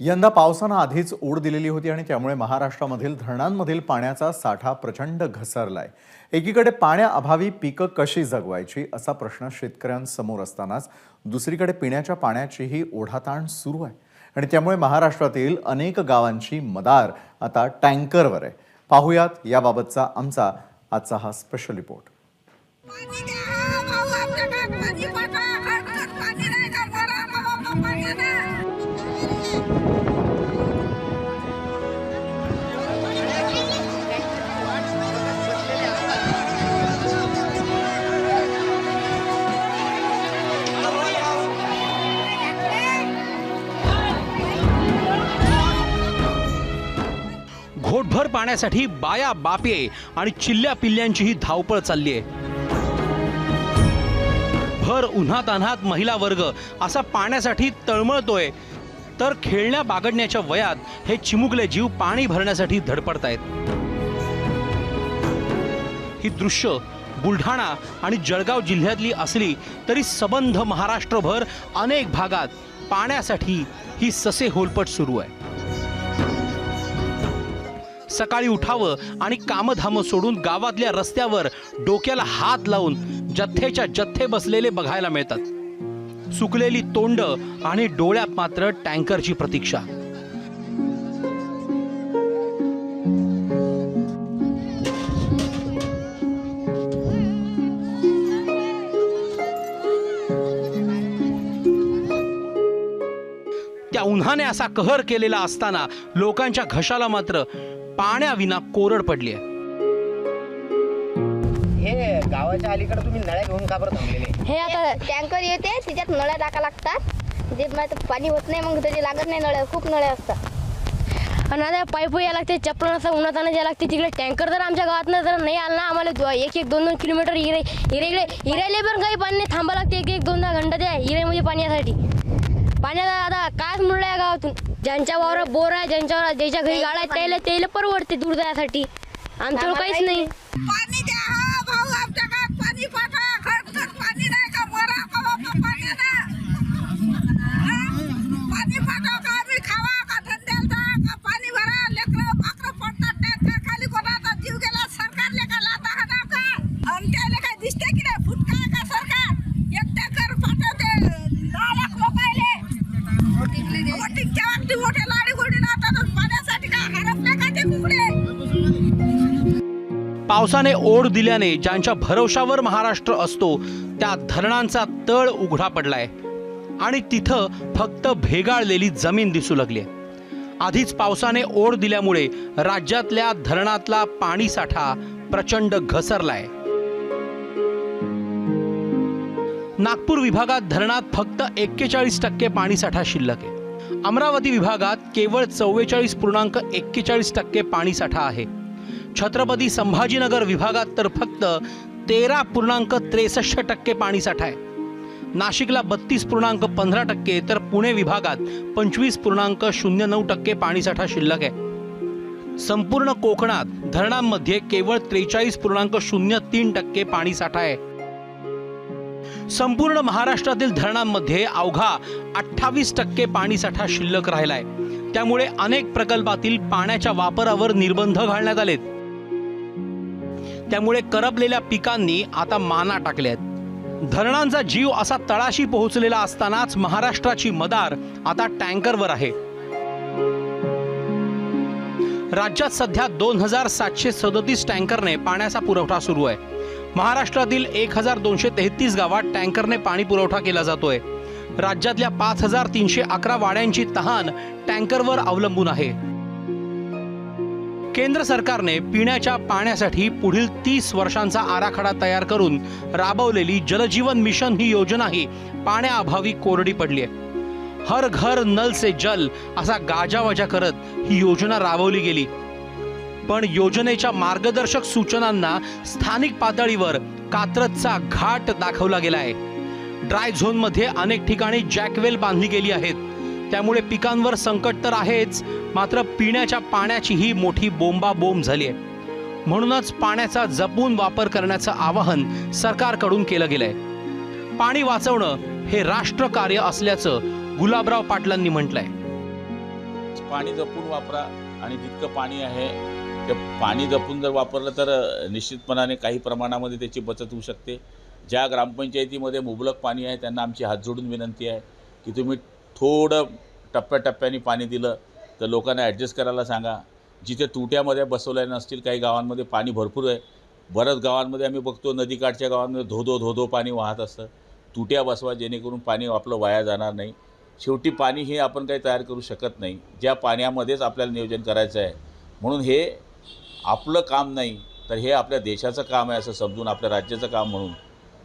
यंदा पावसानं आधीच ओढ दिलेली होती आणि त्यामुळे महाराष्ट्रामधील धरणांमधील पाण्याचा साठा प्रचंड घसरलाय. एकीकडे पाण्याअभावी पिकं कशी जगवायची असा प्रश्न शेतकऱ्यांसमोर असतानाच दुसरीकडे पिण्याच्या पाण्याचीही ओढाताण सुरू आहे. आणि त्यामुळे महाराष्ट्रातील अनेक गावांची मदार आता टँकरवर आहे. पाहुयात याबाबतचा आमचा आजचा हा स्पेशल रिपोर्ट घोटभर पाण्यासाठी बाया बापे आणि चिल्ल्या पिल्ल्यांचीही धावपळ चालली आहे. भर उन्हात अन्हात महिला वर्ग असा पाण्यासाठी तळमळतोय. तर खेळण्या बागडण्याच्या वयात हे चिमुकले जीव पाणी भरण्यासाठी धडपडतायत ही दृश्य बुलढाणा आणि जळगाव जिल्ह्यातली असली तरी सबंध महाराष्ट्रभर अनेक भागात पाण्यासाठी ही ससे होलपट सुरू आहे. सकाळी उठावं आणि कामधामं सोडून गावातल्या रस्त्यावर डोक्याला हात लावून जथ्थेच्या जथ्थे बसलेले बघायला मिळतात. सुकलेली तोंड आणि डोळ्यात मात्र टँकरची प्रतीक्षा. उन्हाने असा कहर केलेला असताना लोकांच्या घशाला मात्र पाण्याविना कोरड पडली आहे हे गावाच्या अलीकडे तुम्ही नळ्या घेऊन का बरं थांबलेले? हे आता टँकर येते त्याच्यात नळ्या टाका लागतात. जे माहिती पाणी होत नाही मग त्याची लागत नाही नळ्या खूप नळ्या असतात. आणि आता पाईप यायला लागते चप्पल नसतं उन्हात आणत यायला लागते. तिकडे टँकर जर आमच्या गावात जर नाही आला ना आम्हाला दो- एक एक दोन दोन किलोमीटर इरे इरेकडे इरायले पण काही पाणी नाही थांबा लागते. एक एक दोन दोन घंटा त्या इरेमध्ये पाण्यासाठी पाण्याचा आता कायच मुळला आहे गावातून. ज्यांच्या वावर बोर आहे ज्यांच्यावर ज्याच्या घरी गाळा आहे त्याला त्याला परवडते दूर जायसाठी आमच्यावर काहीच नाही. पाणी द्या पावसाने ओढ दिल्याने ज्यांच्या भरवशावर महाराष्ट्र असतो त्या धरणांचा तळ उघडा पडलाय. आणि तिथं फक्त भेगाळलेली जमीन दिसू लागली आधीच पावसाने ओढ दिल्यामुळे राज्यातल्या धरणातला पाणी साठा प्रचंड घसरलाय. नागपूर विभागात धरणात फक्त एक्केचाळीस टक्के पाणीसाठा शिल्लक आहे. अमरावती विभागात केवळ चव्वेचाळीस पूर्णांक एक्केचाळीस टक्के पाणीसाठा आहे. छत्रपती संभाजीनगर विभागात तर फक्त तेरा पूर्णांक त्रेसष्ट टक्के पाणीसाठा आहे. नाशिकला बत्तीस पूर्णांक पंधरा टक्के तर पुणे विभागात पंचवीस पूर्णांक शून्य नऊ टक्के पाणीसाठा शिल्लक आहे. संपूर्ण कोकणात धरणांमध्ये केवळ त्रेचाळीस पूर्णांक शून्य तीन टक्के पाणीसाठा आहे. संपूर्ण महाराष्ट्रातील धरणांमध्ये अवघा अठ्ठावीस टक्के पाणीसाठा शिल्लक राहिलाय. त्यामुळे अनेक प्रकल्पातील पाण्याच्या वापरावर निर्बंध घालण्यात आलेत. त्यामुळे करपलेल्या पिकांनी आता माना टाकल्यात. धरणांचा जीव असा तळाशी पोहोचलेला असतानाच महाराष्ट्राची मदार आता टँकरवर आहे. राज्यात सध्या दोन हजार सातशे सदतीस टँकरने पाण्याचा पुरवठा सुरू आहे. महाराष्ट्रातील एक हजार दोनशे तेहतीस गावात टँकरने पाणी पुरवठा केला जातोय. राज्यातल्या पाच हजार तीनशे अकरा वाड्यांची तहान टँकरवर अवलंबून आहे. केंद्र सरकारने पिण्याच्या पाण्यासाठी पुढील तीस वर्षांचा आराखडा तयार करून राबवलेली जलजीवन मिशन ही योजनाही पाण्याअभावी कोरडी पडली आहे. हर घर नल से जल असा गाजावाजा करत ही योजना राबवली गेली. पण योजनेच्या मार्गदर्शक सूचनांना स्थानिक पातळीवर कात्रजचा घाट दाखवला गेला आहे. ड्राय झोनमध्ये अनेक ठिकाणी जॅकवेल बांधली गेली आहेत. त्यामुळे पिकांवर संकट तर आहेच मात्र पिण्याच्या पाण्याचीही मोठी बोंबाबोंब झाली आहे. म्हणूनच पाण्याचा जपून वापर करण्याचं आवाहन सरकारकडून केलं गेलंय. पाणी वाचवणं हे राष्ट्रकार्य असल्याचं गुलाबराव पाटलांनी म्हटलंय. पाणी जपून वापरा आणि जितकं पाणी आहे ते पाणी जपून जर वापरलं तर निश्चितपणाने काही प्रमाणामध्ये त्याची बचत होऊ शकते. ज्या ग्रामपंचायतीमध्ये मुबलक पाणी आहे त्यांना आमची हात जोडून विनंती आहे की तुम्ही थोडं टप्प्याटप्प्याने पाणी दिलं तर लोकांना ॲडजस्ट करायला सांगा. जिथे तुट्यामध्ये बसवल्या नसतील काही गावांमध्ये पाणी भरपूर आहे. बऱ्याच गावांमध्ये आम्ही बघतो नदीकाठच्या गावांमध्ये धोधो धोधो पाणी वाहत असतं. तुट्या बसवा जेणेकरून पाणी आपलं वाया जाणार नाही. शेवटी पाणी हे आपण काही तयार करू शकत नाही. ज्या पाण्यामध्येच आपल्याला नियोजन करायचं आहे. म्हणून हे आपलं काम नाही तर हे आपल्या देशाचं काम आहे असं समजून आपल्या राज्याचं काम म्हणून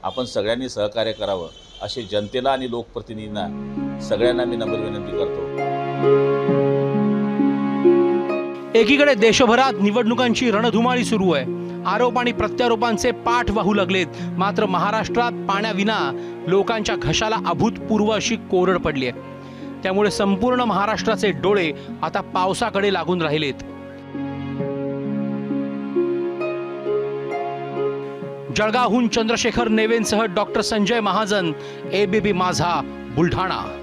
आपण सगळ्यांनी सहकार्य करावं असे जनतेला आणि लोकप्रतिनिधींना सगळ्यांना मी नम्र विनंती करतो. एकीकडे देशभरात निवडणुकांची रणधुमाळी सुरू आहे. आरोप आणि प्रत्यारोपांचे पाठ वाहू लागलेत. मात्र महाराष्ट्रात पाण्याविना लोकांच्या घशाला अभूतपूर्व अशी कोरड पडली आहे. त्यामुळे संपूर्ण महाराष्ट्राचे डोळे आता पावसाकडे लागून राहिलेत. जळगावहून Chandrashekhar नेवेंसह doctor Sanjay Mahajan ABP Majha Buldhana.